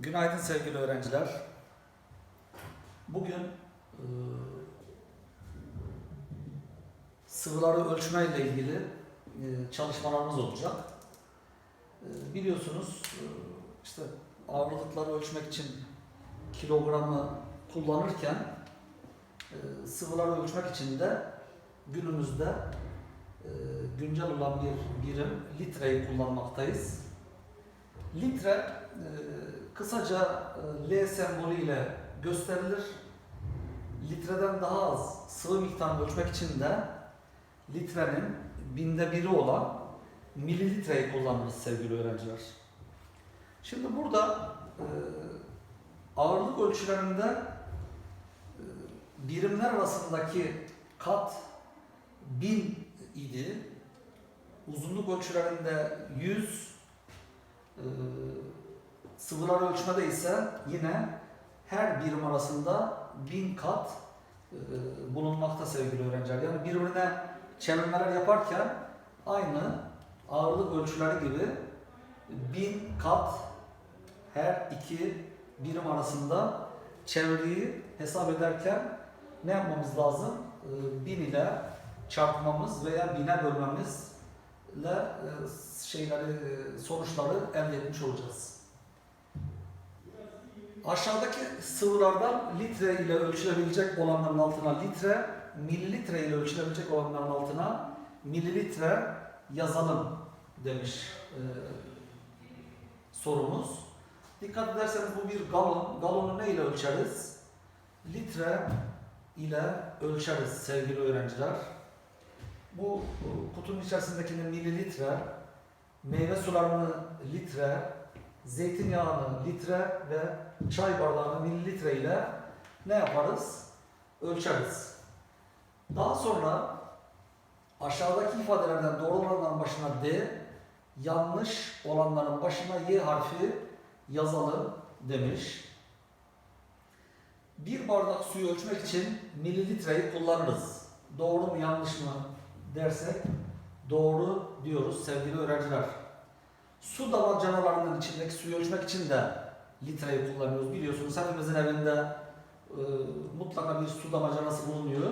Günaydın sevgili öğrenciler. Bugün e, sıvıları ölçme ile ilgili e, çalışmalarımız olacak. E, biliyorsunuz işte ağırlıkları ölçmek için kilogramı kullanırken sıvıları ölçmek için de günümüzde güncel olan bir birim litreyi kullanmaktayız. Litre kısaca e, L sembolü ile gösterilir. Litreden daha az sıvı miktarını ölçmek için de litrenin binde biri olan mililitreyi kullanırız sevgili öğrenciler. Şimdi burada e, ağırlık ölçülerinde e, birimler arasındaki kat 1000 idi. Uzunluk ölçülerinde 100, e, sıvılar ölçmede ise yine her birim arasında 1000 kat e, bulunmakta sevgili öğrenciler. Yani birbirine çevirmeler yaparken aynı ağırlık ölçüleri gibi 1000 kat her iki birim arasında çevreyi hesap ederken ne yapmamız lazım? 1000 ile çarpmamız veya bine bölmemizle e, şeyleri e, sonuçları elde etmiş olacağız. Aşağıdaki sıvılardan litre ile ölçülebilecek olanların altına litre, mililitre ile ölçülebilecek olanların altına mililitre yazalım demiş e, sorumuz. Dikkat ederseniz bu bir galon. Galonu ne ile ölçeriz? Litre ile ölçeriz sevgili öğrenciler. Bu e, kutunun içerisindekini mililitre, meyve sularını litre, zeytinyağını litre ve çay bardağını mililitre ile ne yaparız? Ölçeriz. Daha sonra aşağıdaki ifadelerden doğru olanların başına D, yanlış olanların başına Y harfi yazalım demiş. Bir bardak suyu ölçmek için mililitreyi kullanırız. Doğru mu yanlış mı dersek doğru diyoruz sevgili öğrenciler. Su damacanalarının içindeki suyu ölçmek için de litreyi kullanıyoruz. Biliyorsunuz hepimizin evinde e, mutlaka bir su damacanası bulunuyor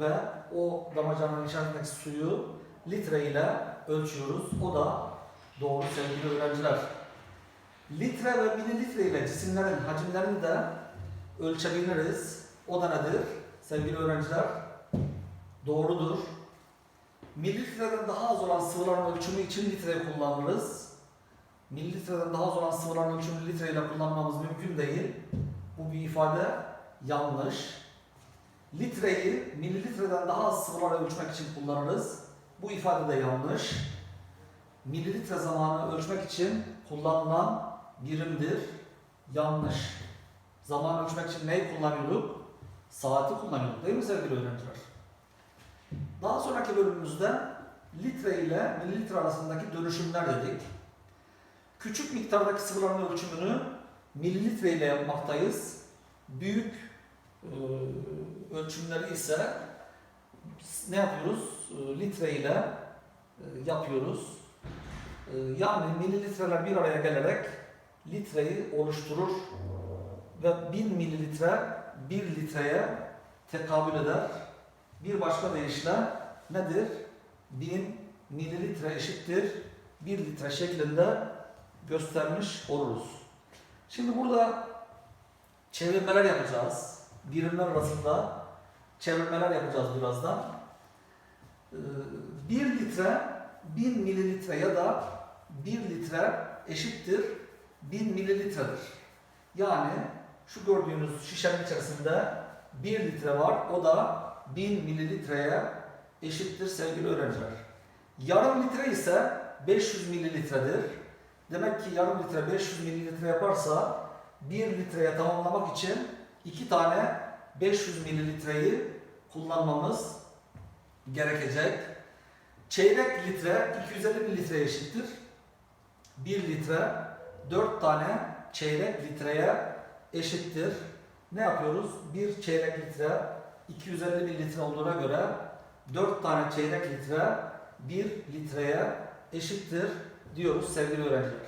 ve o damacananın içerisindeki suyu litre ile ölçüyoruz. O da doğru sevgili öğrenciler. Litre ve mililitre ile cisimlerin hacimlerini de ölçebiliriz. O da nedir? Sevgili öğrenciler, doğrudur. Mililitreden daha az olan sıvıların ölçümü için litreyi kullanırız. Mililitreden daha az olan sıvıların ölçümü litre ile kullanmamız mümkün değil. Bu bir ifade yanlış. Litreyi mililitreden daha az sıvıları ölçmek için kullanırız. Bu ifade de yanlış. Mililitre zamanı ölçmek için kullanılan birimdir. Yanlış. Zaman ölçmek için neyi kullanıyorduk? Saati kullanıyorduk değil mi sevgili öğrenciler? Daha sonraki bölümümüzde litre ile mililitre arasındaki dönüşümler dedik. Küçük miktardaki sıvıların ölçümünü mililitre ile yapmaktayız. Büyük e, ölçümleri ise ne yapıyoruz? E, litre ile e, yapıyoruz. E, yani mililitreler bir araya gelerek litreyi oluşturur ve 1000 mililitre 1 litreye tekabül eder. Bir başka deyişle nedir? 1000 mililitre eşittir 1 litre şeklinde göstermiş oluruz. Şimdi burada çevirmeler yapacağız. Birimler arasında çevirmeler yapacağız birazdan. 1 litre 1000 mililitre ya da 1 litre eşittir 1000 mililitredir. Yani şu gördüğünüz şişenin içerisinde 1 litre var. O da 1000 mililitreye eşittir sevgili öğrenciler. Yarım litre ise 500 mililitredir. Demek ki yarım litre 500 mililitre yaparsa 1 litreye tamamlamak için 2 tane 500 mililitreyi kullanmamız gerekecek. Çeyrek litre 250 mililitreye eşittir. 1 litre 4 tane çeyrek litreye eşittir. Ne yapıyoruz? Bir çeyrek litre 250 mililitre olduğuna göre 4 tane çeyrek litre 1 litreye eşittir diyoruz sevgili öğrenciler.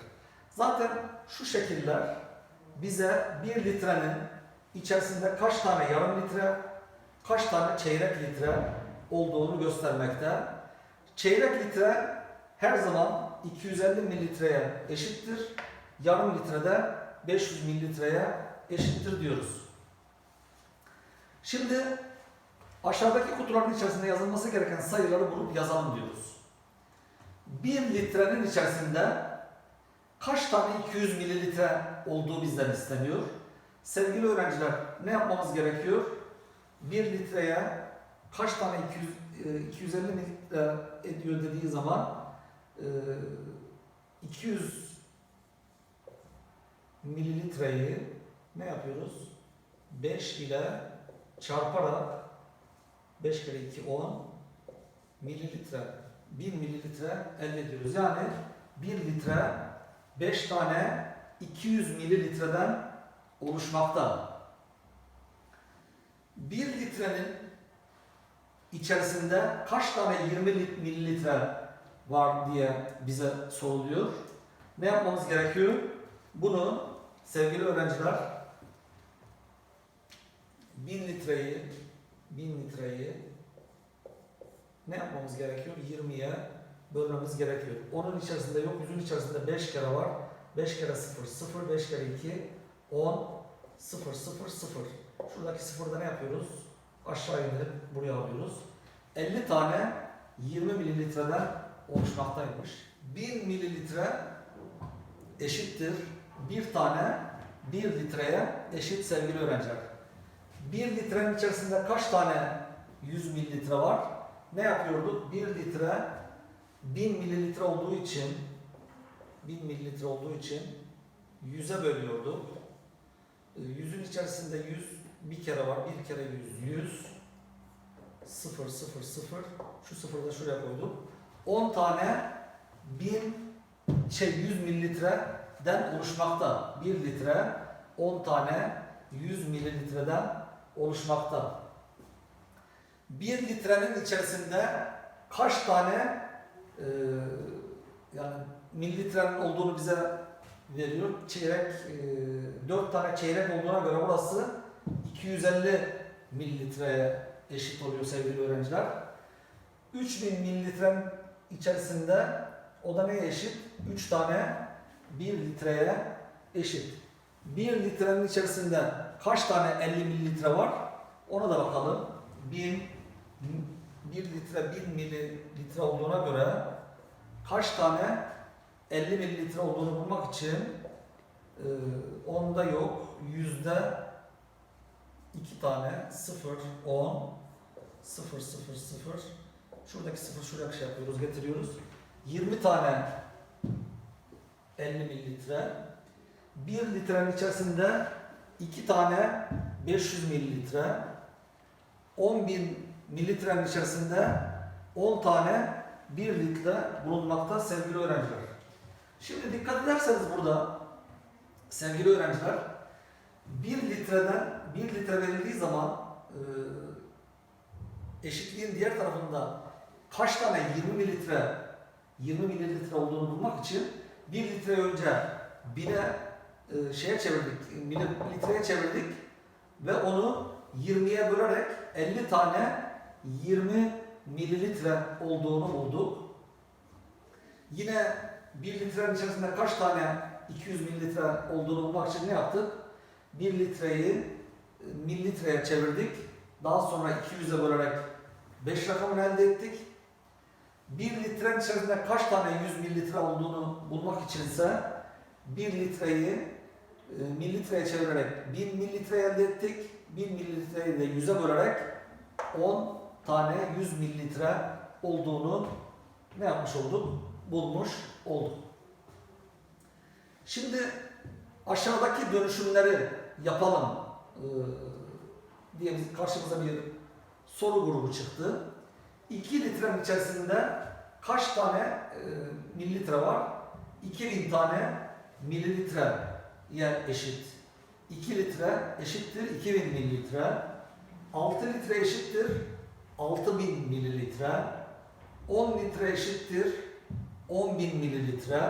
Zaten şu şekiller bize 1 litrenin içerisinde kaç tane yarım litre, kaç tane çeyrek litre olduğunu göstermekte. Çeyrek litre her zaman 250 mililitreye eşittir. Yarım litrede 500 mililitreye eşittir diyoruz. Şimdi aşağıdaki kutuların içerisinde yazılması gereken sayıları bulup yazalım diyoruz. 1 litrenin içerisinde kaç tane 200 mililitre olduğu bizden isteniyor. Sevgili öğrenciler ne yapmamız gerekiyor? 1 litreye kaç tane 200, e, 250 mililitre ediyor dediği zaman e, 200 mililitreyi ne yapıyoruz? 5 ile çarparak 5 kere 2 10 mililitre 1 mililitre elde ediyoruz. Yani 1 litre 5 tane 200 mililitreden oluşmakta. 1 litrenin içerisinde kaç tane 20 lit- mililitre var diye bize soruluyor. Ne yapmamız gerekiyor? Bunu sevgili öğrenciler 1000 litreyi 1000 litreyi ne yapmamız gerekiyor? 20'ye bölmemiz gerekiyor. Onun içerisinde yok, yüzün içerisinde 5 kere var. 5 kere 0, 0, 5 kere 2, 10, 0, 0, 0. Şuradaki sıfırda ne yapıyoruz? Aşağı indirip buraya alıyoruz. 50 tane 20 mililitreden oluşmaktaymış. 1000 mililitre eşittir. Bir tane 1 litreye eşit sevgili öğrenciler. 1 litrenin içerisinde kaç tane 100 mililitre var? Ne yapıyorduk? 1 litre 1000 mililitre olduğu için 1000 mililitre olduğu için 100'e bölüyorduk. Ee, Yüzün içerisinde 100 bir kere var. Bir kere 100, 100 0 0 0 şu sıfırı da şuraya koyduk. 10 tane 1000 şey 100 mililitreden oluşmakta. 1 litre 10 tane 100 mililitreden oluşmakta. 1 litrenin içerisinde kaç tane e, yani mililitrenin olduğunu bize veriyor. Çeyrek, e, 4 tane çeyrek olduğuna göre burası 250 mililitreye eşit oluyor sevgili öğrenciler. 3000 mililitrenin içerisinde o da neye eşit? 3 tane 1 litreye eşit. 1 litrenin içerisinde kaç tane 50 mililitre var? Ona da bakalım. 1000 1 litre 1000 mililitre olduğuna göre kaç tane 50 mililitre olduğunu bulmak için e, onda yok. Yüzde 2 tane 0, 10, 0, 0, 0. Şuradaki 0 şuraya şey yapıyoruz, getiriyoruz. 20 tane 50 mililitre. 1 litrenin içerisinde 2 tane 500 mililitre. 10.000 mililitrenin içerisinde 10 tane 1 litre bulunmakta sevgili öğrenciler. Şimdi dikkat ederseniz burada sevgili öğrenciler 1 litreden 1 litre verildiği zaman e, eşitliğin diğer tarafında kaç tane 20 mililitre 20 mililitre olduğunu bulmak için 1 litre önce 1'e e, şeye çevirdik, mililitreye çevirdik ve onu 20'ye bölerek 50 tane 20 mililitre olduğunu bulduk. Yine 1 litrenin içerisinde kaç tane 200 mililitre olduğunu bulmak için ne yaptık? 1 litreyi e, mililitreye çevirdik. Daha sonra 200'e bölerek 5 rakamını elde ettik. 1 litrenin içerisinde kaç tane 100 mililitre olduğunu bulmak içinse 1 litreyi e, mililitreye çevirerek 1000 mililitre elde ettik. 1000 mililitreyi de 100'e bölerek 10 tane 100 mililitre olduğunu ne yapmış olduk? Bulmuş olduk. Şimdi aşağıdaki dönüşümleri yapalım ee, diye karşımıza bir soru grubu çıktı. 2 litrenin içerisinde kaç tane e, mililitre var? 2000 tane mililitreye eşit. 2 litre eşittir 2000 mililitre. 6 litre eşittir 6000 mililitre. 10 litre eşittir 10.000 mililitre.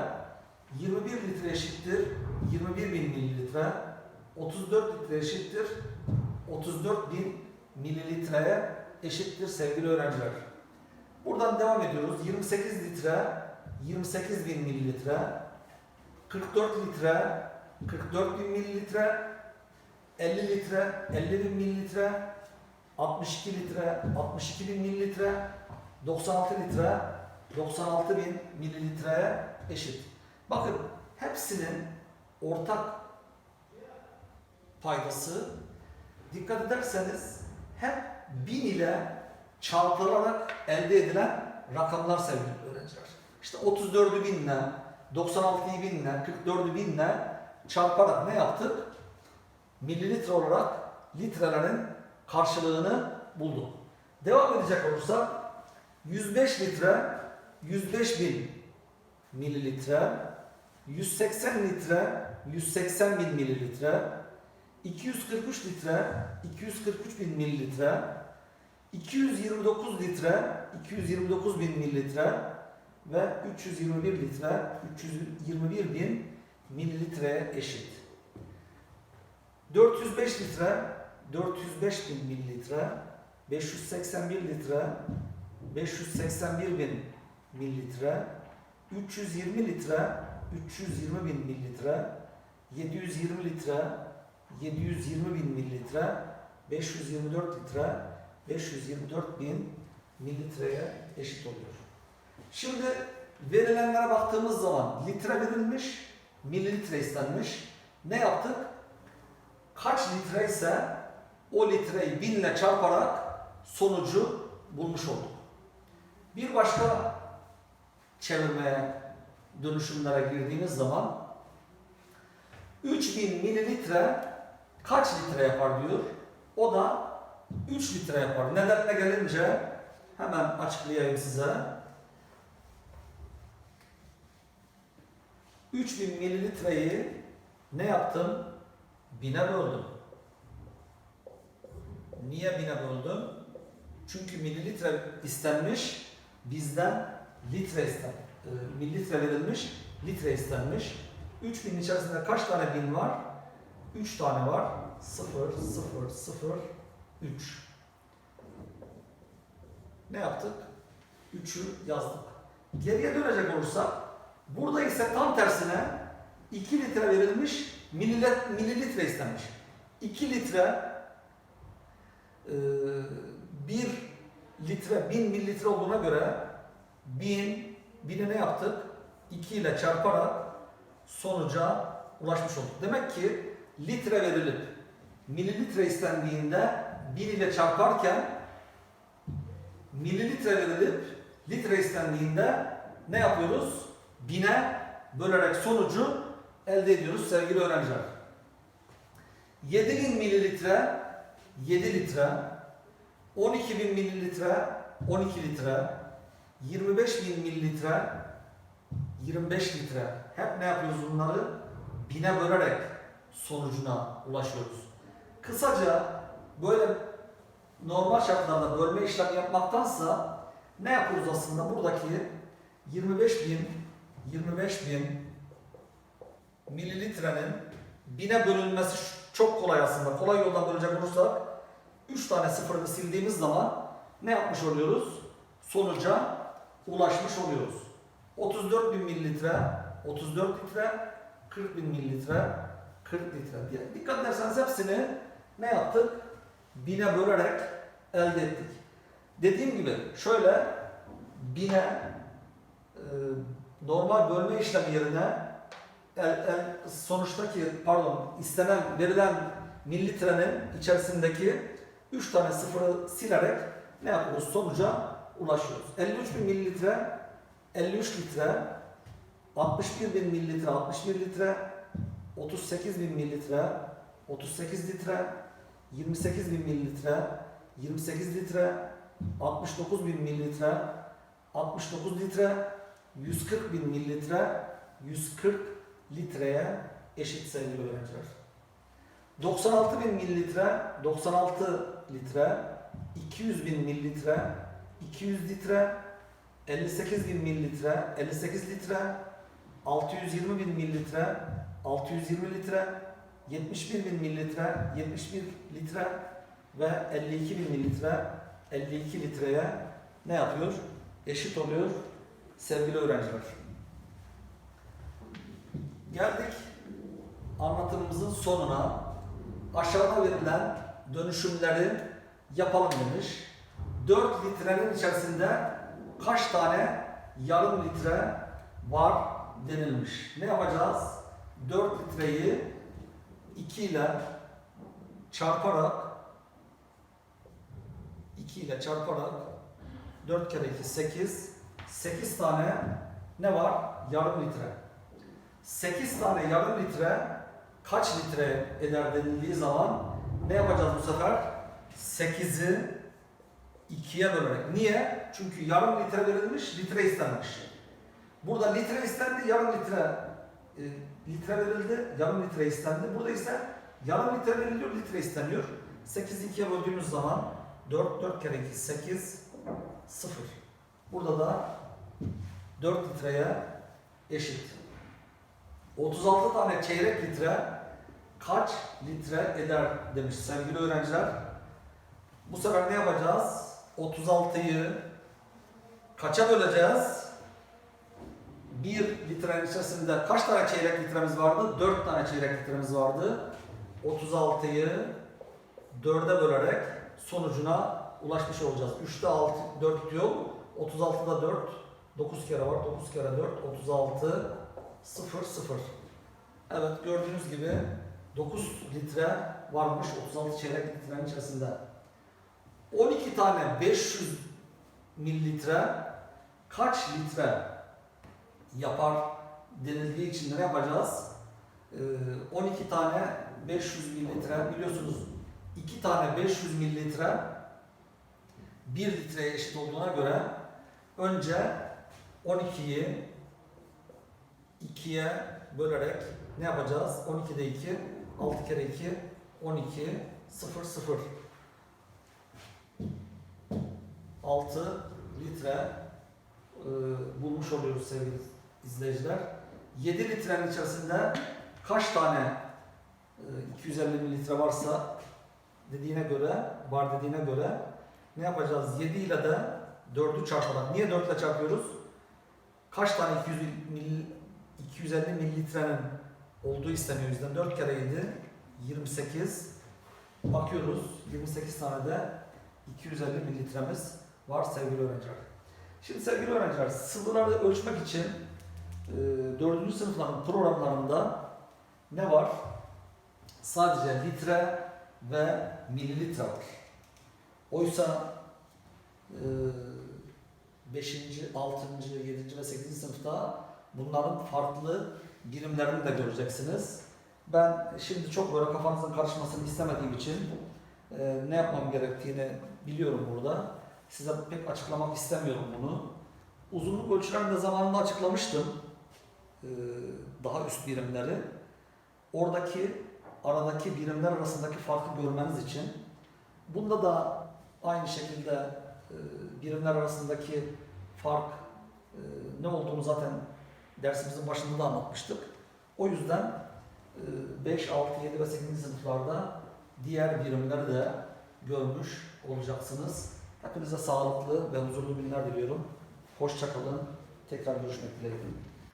21 litre eşittir 21.000 mililitre. 34 litre eşittir 34 bin mililitreye eşittir sevgili öğrenciler. Buradan devam ediyoruz. 28 litre 28 bin mililitre 44 litre 44 bin mililitre 50 litre 50 bin mililitre 62 litre 62 bin mililitre 96 litre 96 bin mililitreye eşit. Bakın hepsinin ortak paydası dikkat ederseniz hep 1000 ile çarpılarak elde edilen rakamlar sevgili öğrenciler. İşte 34'ü 1000 ile 96'yı 1000 ile 44'ü 1000 ile çarparak ne yaptık? Mililitre olarak litrelerin karşılığını bulduk. Devam edecek olursak 105 litre 105 bin mililitre 180 litre 180 bin mililitre 243 litre 243 bin mililitre 229 litre 229 bin mililitre ve 321 litre 321 bin mililitreye eşit. 405 litre 405 bin mililitre 581 litre 581 bin mililitre 320 litre 320 bin mililitre 720 litre 720 bin mililitre 524 litre 524 bin mililitreye eşit oluyor. Şimdi verilenlere baktığımız zaman litre verilmiş, mililitre istenmiş. Ne yaptık? Kaç litre ise o litreyi binle çarparak sonucu bulmuş olduk. Bir başka çevirmeye, dönüşümlere girdiğimiz zaman 3000 mililitre kaç litre yapar diyor. O da 3 litre yapar. Nedenine gelince hemen açıklayayım size. 3000 mililitreyi ne yaptım? Bine böldüm. Niye bine böldüm? Çünkü mililitre istenmiş, bizden litre isten, e, mililitre verilmiş, litre istenmiş. 3000 içerisinde kaç tane bin var? 3 tane var. 0, 0, 0, 3. Ne yaptık? 3'ü yazdık. Geriye dönecek olursak, burada ise tam tersine 2 litre verilmiş, mililitre, istenmiş. 2 litre e, 1 litre 1000 mililitre olduğuna göre 1000 1000'i ne yaptık? 2 ile çarparak sonuca ulaşmış olduk. Demek ki litre verilip mililitre istendiğinde 1 ile çarparken mililitre verilip litre istendiğinde ne yapıyoruz? Bine bölerek sonucu elde ediyoruz sevgili öğrenciler. 7000 mililitre 7 litre 12.000 mililitre 12 litre 25.000 mililitre 25 litre hep ne yapıyoruz bunları? Bine bölerek sonucuna ulaşıyoruz. Kısaca böyle normal şartlarda bölme işlemi yapmaktansa ne yapıyoruz aslında? Buradaki 25 bin 25 bin mililitrenin bine bölünmesi çok kolay aslında. Kolay yoldan bölecek olursak 3 tane sıfırını sildiğimiz zaman ne yapmış oluyoruz? Sonuca ulaşmış oluyoruz. 34 bin mililitre, 34 litre, 40 bin mililitre, 40 litre diye. Dikkat ederseniz hepsini ne yaptık? Bine bölerek elde ettik. Dediğim gibi şöyle bine e, normal bölme işlemi yerine el, el, sonuçtaki pardon istenen verilen mililitrenin içerisindeki 3 tane sıfırı silerek ne yapıyoruz? Sonuca ulaşıyoruz. 53 bin mililitre, 53 litre, 61 bin mililitre, 61 litre, 38 bin mililitre, 38 litre, 28 bin mililitre, 28 litre, 69 bin mililitre, 69 litre, 140 bin mililitre, 140 litreye eşit sevgili öğrenciler. 96 bin mililitre, 96 litre, 200 bin mililitre, 200 litre, 58 bin mililitre, 58 litre, 620 bin mililitre, 620 litre, 71 bin mililitre, 71 litre ve 52 bin mililitre, 52 litreye ne yapıyor? Eşit oluyor sevgili öğrenciler. Geldik anlatımımızın sonuna. Aşağıda verilen dönüşümleri yapalım demiş. 4 litrenin içerisinde kaç tane yarım litre var denilmiş. Ne yapacağız? 4 litreyi 2 ile çarparak 2 ile çarparak 4 kere 2 8 8 tane ne var? Yarım litre. 8 tane yarım litre kaç litre eder denildiği zaman ne yapacağız bu sefer? 8'i 2'ye bölerek. Niye? Çünkü yarım litre verilmiş, litre istenmiş. Burada litre istendi, yarım litre e, litre verildi, yarım litre istendi. Burada ise yarım litre veriliyor, litre isteniyor. 8'i 2'ye böldüğümüz zaman 4, 4 kere 2, 8, 0. Burada da 4 litreye eşit. 36 tane çeyrek litre kaç litre eder demiş sevgili öğrenciler. Bu sefer ne yapacağız? 36'yı kaça böleceğiz? 1 litrenin içerisinde kaç tane çeyrek litremiz vardı? 4 tane çeyrek litremiz vardı. 36'yı 4'e bölerek sonucuna ulaşmış olacağız. 3'te 6, 4 diyor. 36'da 4, 9 kere var. 9 kere 4, 36, 0, 0. Evet gördüğünüz gibi 9 litre varmış 36 çeyrek litrenin içerisinde. 12 tane 500 mililitre kaç litre yapar denildiği için ne yapacağız? Ee, 12 tane 500 mililitre biliyorsunuz 2 tane 500 mililitre 1 litreye eşit olduğuna göre önce 12'yi 2'ye bölerek ne yapacağız? 12'de 2, 6 kere 2, 12, 0, 0. 6 litre e, bulmuş oluyoruz sevgili izleyiciler. 7 litrenin içerisinde kaç tane e, 250 mililitre varsa dediğine göre, var dediğine göre ne yapacağız? 7 ile de 4'ü çarparak. Niye 4 ile çarpıyoruz? Kaç tane 200 mil, 250 mililitrenin olduğu isteniyor bizden. 4 kere 7, 28. Bakıyoruz, 28 tane de 250 mililitremiz var sevgili öğrenciler. Şimdi sevgili öğrenciler, sıvıları ölçmek için e, 4. sınıfların programlarında ne var? Sadece litre ve mililitre var. Oysa e, 5. 6. 7. ve 8. sınıfta bunların farklı birimlerini de göreceksiniz. Ben şimdi çok böyle kafanızın karışmasını istemediğim için e, ne yapmam gerektiğini biliyorum burada. Size pek açıklamak istemiyorum bunu. Uzunluk ölçülerini de zamanında açıklamıştım. E, daha üst birimleri. Oradaki aradaki birimler arasındaki farkı görmeniz için. Bunda da aynı şekilde e, birimler arasındaki fark e, ne olduğunu zaten dersimizin başında da anlatmıştık. O yüzden e, 5, 6, 7 ve 8. sınıflarda diğer birimleri de görmüş olacaksınız. Hepinize sağlıklı ve huzurlu günler diliyorum. Hoşçakalın. Tekrar görüşmek dileğiyle.